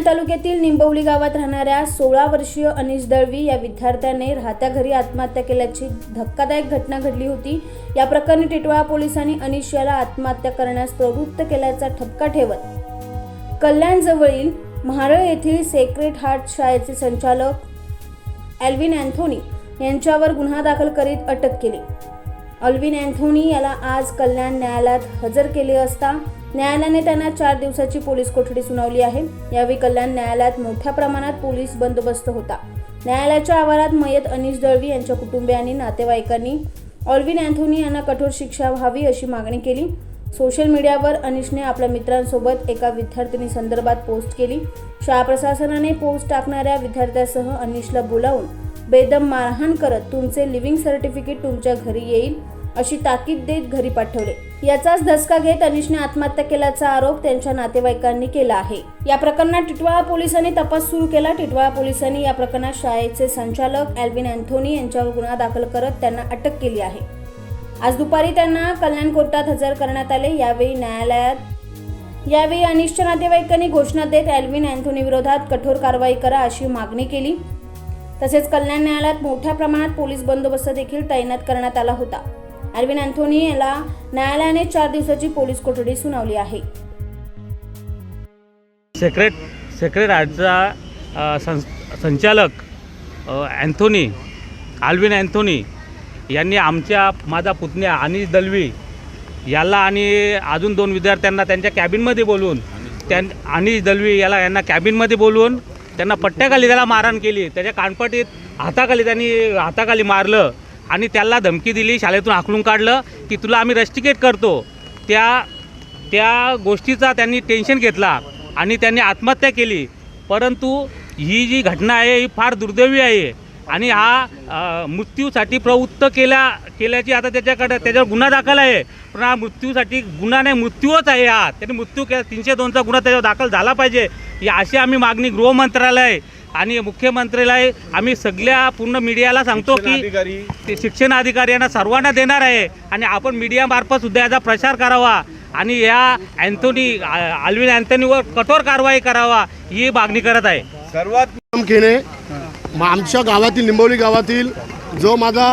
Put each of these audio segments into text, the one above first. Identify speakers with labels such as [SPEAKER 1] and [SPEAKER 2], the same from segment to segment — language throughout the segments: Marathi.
[SPEAKER 1] तालुक्यातील निंबवली गावात राहणाऱ्या सोळा वर्षीय अनिश दळवी या विद्यार्थ्याने राहत्या घरी आत्महत्या केल्याची धक्कादायक घटना घडली होती. या प्रकरणी टिटवाळा पोलिसांनी अनिश याला आत्महत्या करण्यास प्रवृत्त केल्याचा ठपका ठेवत कल्याणजवळील महारळ येथील सेक्रेट हार्ट शाळेचे संचालक एल्विन अँथोनी यांच्यावर गुन्हा दाखल करीत अटक केली. अल्विन अँथोनी याला आज कल्याण न्यायालयात हजर केले असता न्यायालयाने त्यांना चार दिवसाची पोलीस कोठडी सुनावली आहे. यावेळी कल्याण न्यायालयात मोठ्या प्रमाणात पोलीस बंदोबस्त होता. न्यायालयाच्या आवारात मयत अनिश दळवी यांच्या कुटुंबियांनी नातेवाईकांनी ऑल्विन अँथोनी यांना कठोर शिक्षा व्हावी अशी मागणी केली. सोशल मीडियावर अनिशने आपल्या मित्रांसोबत एका विद्यार्थिनी संदर्भात पोस्ट केली. शाळा प्रशासनाने पोस्ट टाकणाऱ्या विद्यार्थ्यासह अनिशला बोलावून बेदम मारहाण करत तुमचे लिव्हिंग सर्टिफिकेट तुमच्या घरी येईल. अशी ताकीद देत घरी पाठवले. याचाच धसका घेत अनिशने आत्महत्या केल्याचा आरोप त्यांच्या नातेवाईकांनी केला आहे. या प्रकरणात टिटवाळा पोलिसांनी तपास सुरू केला. टिटवाळा पोलिसांनी या प्रकरणात शाळेचे संचालक अल्विन अँथोनी यांच्यावर गुन्हा दाखल करत त्यांना अटक केली आहे. आज दुपारी त्यांना कल्याण कोर्टात हजर करण्यात आले. यावेळी न्यायालयात यावेळी अनिशच्या नातेवाईकांनी घोषणा देत एल्विन अँथोनी विरोधात कठोर कारवाई करा अशी मागणी केली. तसेच कल्याण न्यायालयात मोठ्या प्रमाणात पोलीस बंदोबस्त देखील तैनात करण्यात आला होता. अरविंद अँथोनी याला न्यायालयाने चार दिवसाची पोलीस कोठडी सुनावली आहे.
[SPEAKER 2] सेक्रेट सेक्रेट आर्टचा सं संचालक अँथोनी आल्विन अँथोनी यांनी आमच्या माझा पुतण्या अनिश दलवी याला आणि अजून दोन विद्यार्थ्यांना त्यांच्या कॅबिनमध्ये बोलवून त्यां अनिश दलवी याला यांना कॅबिनमध्ये बोलवून त्यांना पट्ट्याखाली त्याला मारहाण केली. त्याच्या कानपटीत हाताखाली त्यांनी हाताखाली मारलं. आणि त्याला धमकी दिली शाळेतून आखलून काढलं की तुला आम्ही रस्टिकेट करतो. त्या त्या गोष्टीचा त्यांनी टेन्शन घेतला आणि त्यांनी आत्महत्या केली. परंतु ही जी घटना आहे ही फार दुर्दैवी आहे. आणि हा मृत्यूसाठी प्रवृत्त केल्या केल्याची आता त्याच्याकडे त्याच्यावर गुन्हा दाखल आहे. पण हा मृत्यूसाठी गुन्हा नाही मृत्यूच आहे हा. त्यांनी मृत्यू केला तीनशे दोनचा गुन्हा त्याच्यावर दाखल झाला पाहिजे. ही अशी आम्ही मागणी गृहमंत्रालय आणि मुख्यमंत्र्याला आम्ही सगळ्या पूर्ण मीडियाला सांगतो की ते शिक्षण अधिकारी यांना सर्वांना देणार आहे. आणि आपण मीडियामार्फत सुद्धा याचा प्रचार करावा. आणि या अँथोनी अल्विन अँथोनीवर कठोर कारवाई करावा ही मागणी करत आहे.
[SPEAKER 3] सर्वात आमच्या गावातील निंबवली गावातील जो माझा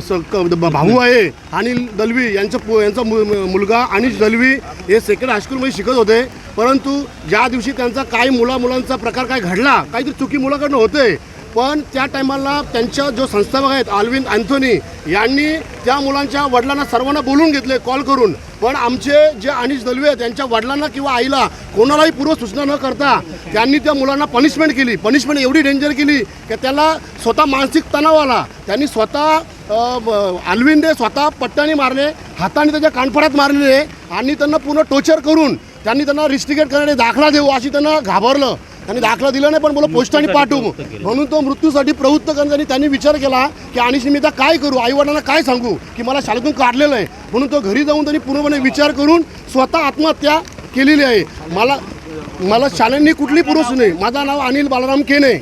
[SPEAKER 3] स- क- भाऊ आहे अनिल दलवी यांचं पु- यांचा मु- मु- मुलगा अनिश दलवी हे सेकंड हायस्कूलमध्ये शिकत होते. परंतु ज्या दिवशी त्यांचा काही मुला मुलांचा प्रकार काय घडला काहीतरी चुकी मुलाकडनं होते पण त्या टायमाला त्यांच्या जो संस्थापक आहेत अल्विन अँथोनी यांनी त्या मुलांच्या वडिलांना सर्वांना बोलून घेतले कॉल करून. पण आमचे जे अनिश दलवे आहेत त्यांच्या वडिलांना किंवा आईला कोणालाही पूर्व सूचना न करता त्यांनी त्या मुलांना पनिशमेंट केली. पनिशमेंट एवढी डेंजर केली की त्याला स्वतः मानसिक तणाव आला. त्यांनी स्वतः अ, स्वतः पट्ट्याने मारले हाताने त्याच्या कानफडात मारलेले आणि त्यांना पूर्ण टोचर करून त्यांनी त्यांना रिस्टिकेट करणे दाखला देऊ अशी त्यांना घाबरलं. त्यांनी दाखला दिला नाही पण बोला पोस्टाने पाठवू. म्हणून तो मृत्यूसाठी प्रवृत्त करण्यासाठी त्यांनी विचार केला की आणि मी काय करू? आईवडिलांना काय सांगू? की मला शाळेतून काढलेलं आहे. म्हणून तो घरी जाऊन त्यांनी पूर्णपणे विचार करून स्वतः आत्महत्या केलेली आहे. मला मला शाळांनी कुठली पुरुष नाही. माझं नाव अनिल बालाराम केने.